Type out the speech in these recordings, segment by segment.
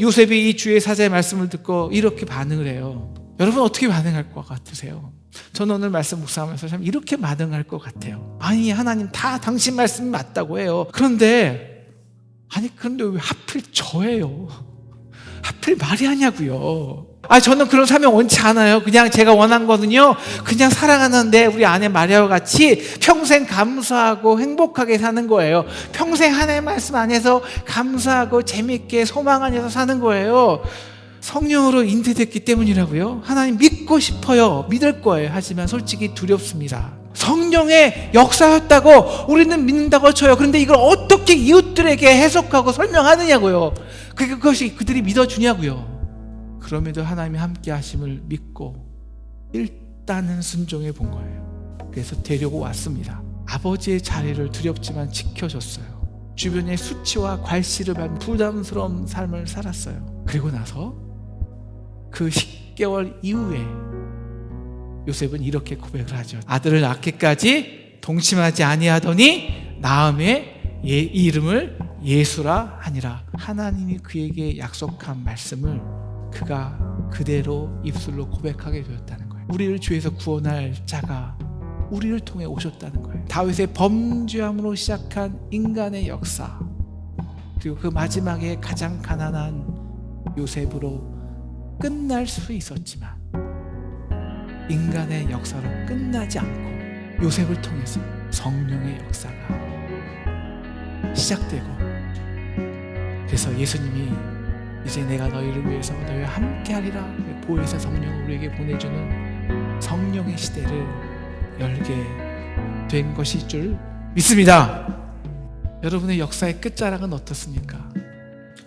요셉이 이 주의 사자의 말씀을 듣고 이렇게 반응을 해요. 여러분 어떻게 반응할 것 같으세요? 저는 오늘 말씀 묵상하면서 참 이렇게 반응할 것 같아요. 아니 하나님 다 당신 말씀이 맞다고 해요. 그런데 아니 그런데 왜 하필 저예요? 하필 말이 하냐고요. 아 저는 그런 사명 원치 않아요. 그냥 제가 원한 거는요. 그냥 사랑하는데 우리 아내 마리아와 같이 평생 감사하고 행복하게 사는 거예요. 평생 하나님의 말씀 안에서 감사하고 재밌게 소망 안에서 사는 거예요. 성령으로 인도됐기 때문이라고요. 하나님 믿고 싶어요. 믿을 거예요. 하지만 솔직히 두렵습니다. 성령의 역사였다고 우리는 믿는다고 쳐요. 그런데 이걸 어떻게 이웃들에게 해석하고 설명하느냐고요. 그- 그것이 그들이 믿어주냐고요. 그럼에도 하나님이 함께 하심을 믿고 일단은 순종해 본 거예요. 그래서 데리고 왔습니다. 아버지의 자리를 두렵지만 지켜줬어요. 주변의 수치와 괄시를 받는 부담스러운 삶을 살았어요. 그리고 나서 그 10개월 이후에 요셉은 이렇게 고백을 하죠. 아들을 낳기까지 동침하지 아니하더니 나음의 예, 이름을 예수라 하니라. 하나님이 그에게 약속한 말씀을 그가 그대로 입술로 고백하게 되었다는 거예요. 우리를 죄에서 구원할 자가 우리를 통해 오셨다는 거예요. 다윗의 범죄함으로 시작한 인간의 역사 그리고 그 마지막에 가장 가난한 요셉으로 끝날 수 있었지만 인간의 역사로 끝나지 않고 요셉을 통해서 성령의 역사가 시작되고 그래서 예수님이 이제 내가 너희를 위해서 너희와 함께하리라 보혜사 성령을 우리에게 보내주는 성령의 시대를 열게 된 것일 줄 믿습니다. 여러분의 역사의 끝자락은 어떻습니까?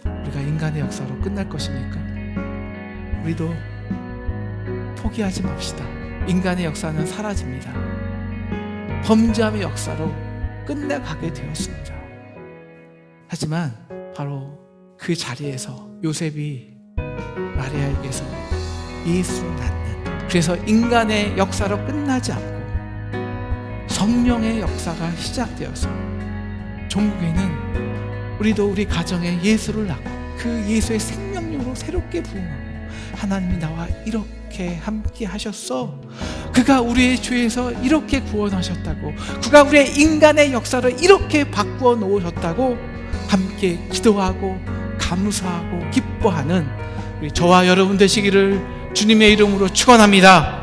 우리가 인간의 역사로 끝날 것입니까? 우리도 포기하지 맙시다. 인간의 역사는 사라집니다. 범죄함의 역사로 끝나가게 되었습니다. 하지만 바로 그 자리에서 요셉이 마리아에게서 예수를 낳는 그래서 인간의 역사로 끝나지 않고 성령의 역사가 시작되어서 종국에는 우리도 우리 가정에 예수를 낳고 그 예수의 생명력으로 새롭게 부흥하고 하나님이 나와 이렇게 함께 하셨어. 그가 우리의 죄에서 이렇게 구원하셨다고. 그가 우리의 인간의 역사를 이렇게 바꾸어 놓으셨다고 함께 기도하고 감사하고 기뻐하는 저와 여러분 되시기를 주님의 이름으로 축원합니다.